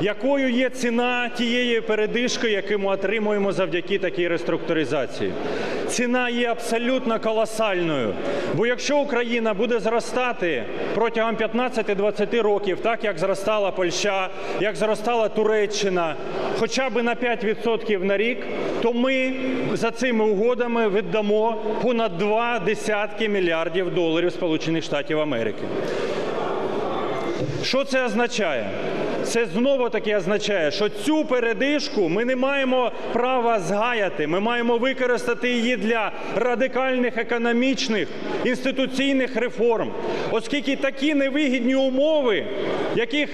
якою є ціна тієї передишки, яку ми отримуємо завдяки такій реструктуризації. Ціна є абсолютно колосальною. Бо якщо Україна буде зростати протягом 15-20 років, так як зростала Польща, як зростала Туреччина, хоча б на 5% на рік, то ми за цими угодами віддамо понад два десятки мільярдів доларів Сполучених Штатів Америки. Що це означає? Це знову таки означає, що цю передишку ми не маємо права згаяти. Ми маємо використати її для радикальних економічних інституційних реформ, оскільки такі невигідні умови, яких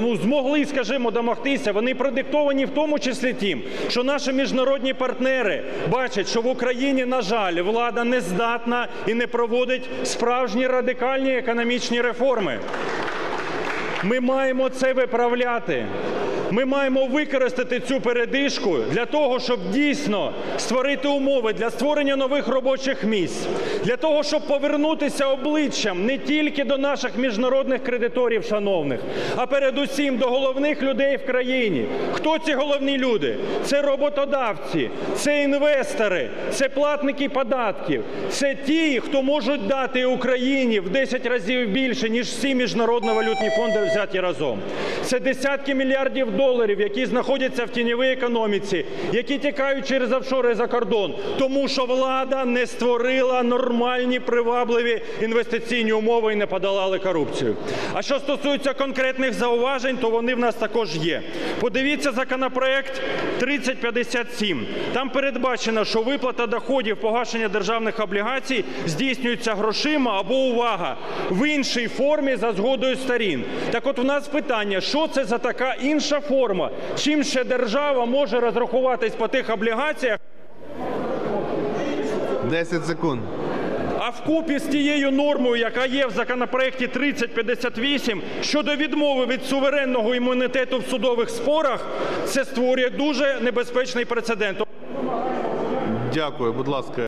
ну, змогли, скажімо, домогтися, вони продиктовані в тому числі тим, що наші міжнародні партнери бачать, що в Україні, на жаль, влада не здатна і не проводить справжні радикальні економічні реформи. Ми маємо це виправляти. Ми маємо використати цю передишку для того, щоб дійсно створити умови для створення нових робочих місць, для того, щоб повернутися обличчям не тільки до наших міжнародних кредиторів, шановних, а передусім до головних людей в країні. Хто ці головні люди? Це роботодавці, це інвестори, це платники податків, це ті, хто можуть дати Україні в 10 разів більше, ніж всі міжнародні валютні фонди взяті разом. Це десятки мільярдів доларів, які знаходяться в тіньовій економіці, які тікають через офшори за кордон, тому що влада не створила нормальні привабливі інвестиційні умови і не подолали корупцію. А що стосується конкретних зауважень, то вони в нас також є. Подивіться законопроект 3057. Там передбачено, що виплата доходів погашення державних облігацій здійснюється грошима або увага в іншій формі за згодою сторін. Так от у нас питання, що це за така інша форма? Чим ще держава може розрахуватись по тих облігаціях? 10 секунд. А вкупі з тією нормою, яка є в законопроекті 3058 щодо відмови від суверенного імунітету в судових спорах, це створює дуже небезпечний прецедент. Дякую, будь ласка.